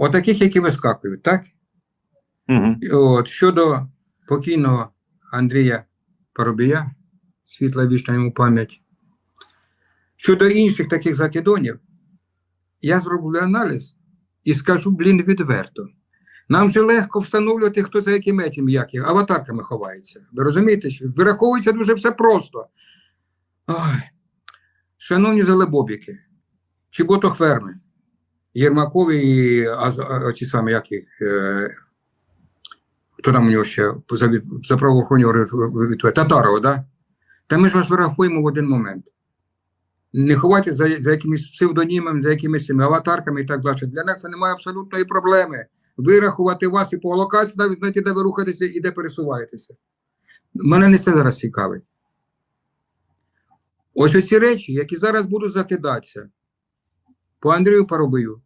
Отаких, які вискакують, так? Угу. От, щодо покійного Андрія Парубія, світла вічна йому пам'ять. Щодо інших таких закидонів, я зроблю аналіз і скажу, блін, відверто. Нам же легко встановлювати, хто за яким етім, як аватарками ховається. Ви розумієте, що вираховується дуже все просто. Ой. Шановні залебобіки, чи чіботохверми, Єрмакові і а, самі, як їх, е, хто там у нього ще за, за правоохоронні відповідає? Татарова, да? Та ми ж вас вирахуємо в один момент. Не ховайте за, за якимись псевдонімами, за якимись аватарками і так далі. Для нас це немає абсолютної проблеми. Вирахувати вас і по локації, навіть знаєте, де ви рухаєтеся і де пересуваєтеся. Мене не це зараз цікавить. Ось оці речі, які зараз будуть закидатися по Андрію Парубію,